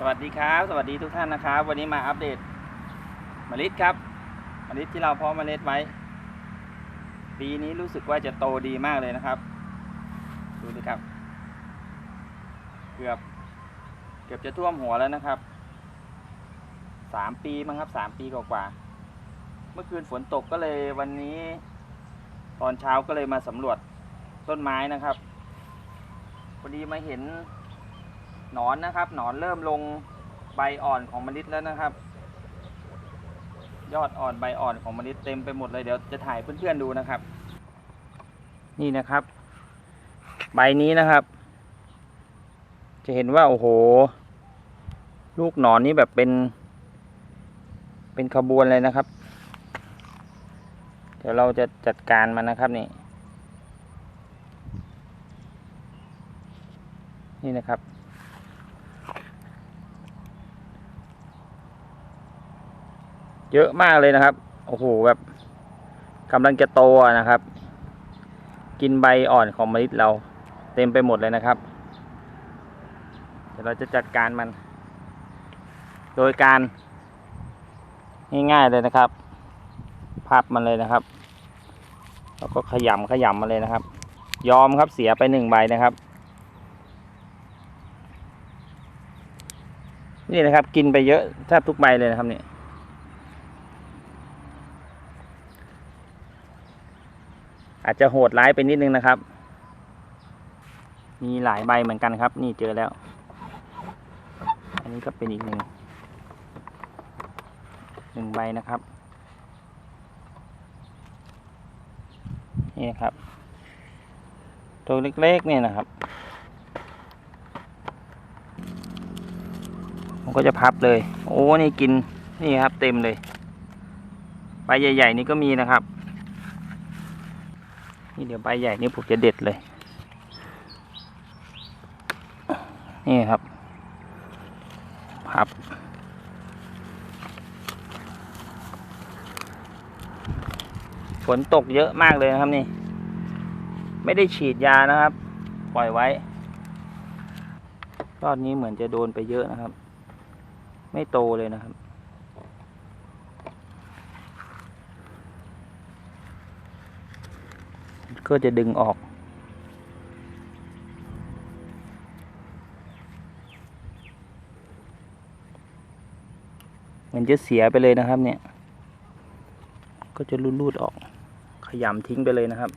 สวัสดีครับ สวัสดีทุกท่านนะครับ วันนี้มาอัปเดตเมล็ดครับเมล็ดที่เราเพาะเมล็ดไว้ ปีนี้รู้สึกว่าจะโตดีมากเลยนะครับ ดูดิครับ เกือบ เกือบจะท่วมหัวแล้วนะครับสามปีมั้งครับสามปีกว่าๆเมื่อคืนฝนตกก็เลยวันนี้ ตอนเช้าก็เลยมาสำรวจต้นไม้นะครับพอดีมาเห็น หนอนนะครับ หนอนเริ่มลงใบอ่อนของมะลิแล้วนะครับ ยอดอ่อนใบอ่อนของมะลิเต็มไปหมดเลยเดี๋ยวจะถ่ายเพื่อนๆดูนะครับ นี่นะครับ ใบนี้นะครับ จะเห็นว่าโอ้โห ลูกหนอนนี้แบบเป็น เป็นขบวนเลยนะครับ เดี๋ยวเราจะจัดการมันนะครับนี่นี่นะครับ เยอะมากเลยนะครับ โอ้โหแบบกำลังจะโตนะครับ กินใบอ่อนของมะลิเราเต็มไปหมดเลยนะครับ เดี๋ยวเราจะจัดการมัน โดยการง่ายๆเลยนะครับพับมันเลยนะครับ แล้วก็ขยำขยำมาเลยนะครับ ยอมครับเสียไปหนึ่งใบนะครับ นี่นะครับ กินไปเยอะแทบทุกใบเลยนะครับเนี่ย อาจจะโหดร้ายไปนิดนึงนะครับ มีหลายใบเหมือนกันครับ นี่เจอแล้ว อันนี้ก็เป็นอีกหนึ่งหนึ่งใบนะครับนี่ครับ ตัวเล็กๆเนี่ยนะครับ ผมก็จะพับเลย โอ้นี่กินนี่ครับ เต็มเลยใบใหญ่ ๆ นี่ก็มีนะครับ นี่เดี๋ยวใบใหญ่นี่ผมจะเด็ดเลย นี่ครับพับฝนตกเยอะมากเลยนะครับนี่ ไม่ได้ฉีดยานะครับ ปล่อยไว้ รอดนี้เหมือนจะโดนไปเยอะนะครับ ไม่โตเลยนะครับ ก็จะดึงออก มันจะเสียไปเลยนะครับเนี่ย ก็จะรูดๆออก ขยำทิ้งไปเลยนะครับ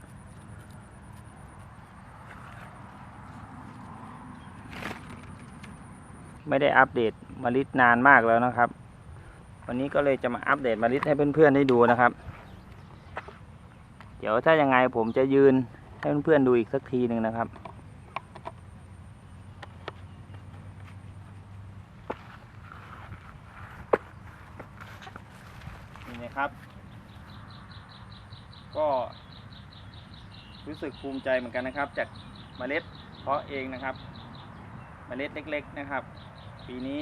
ไม่ได้อัปเดตมลิดนานมากแล้วนะครับ วันนี้ก็เลยจะมาอัปเดตมลิดให้เพื่อนๆได้ดูนะครับ เดี๋ยวถ้ายังไงผมจะยืนให้เพื่อนๆดูอีกสักทีหนึ่งนะครับ นี่นะครับ ก็รู้สึกภูมิใจเหมือนกันนะครับ จากเมล็ดเพาะเองนะครับ เมล็ดเล็ก ๆนะครับ ปีนี้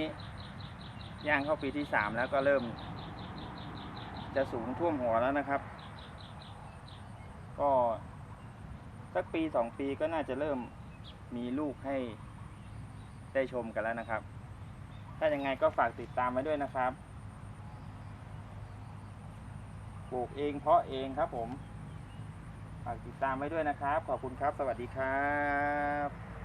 ย่างเข้าปีที่สามแล้วก็เริ่ม จะสูงท่วมหัวแล้วนะครับ ก็สักปีสองปีก็น่าจะเริ่มมีลูกให้ได้ชมกันแล้วนะครับ ถ้ายังไงก็ฝากติดตามไว้ด้วยนะครับปลูกเองเพาะเองครับผม ฝากติดตามไว้ด้วยนะครับ ขอบคุณครับ สวัสดีครับ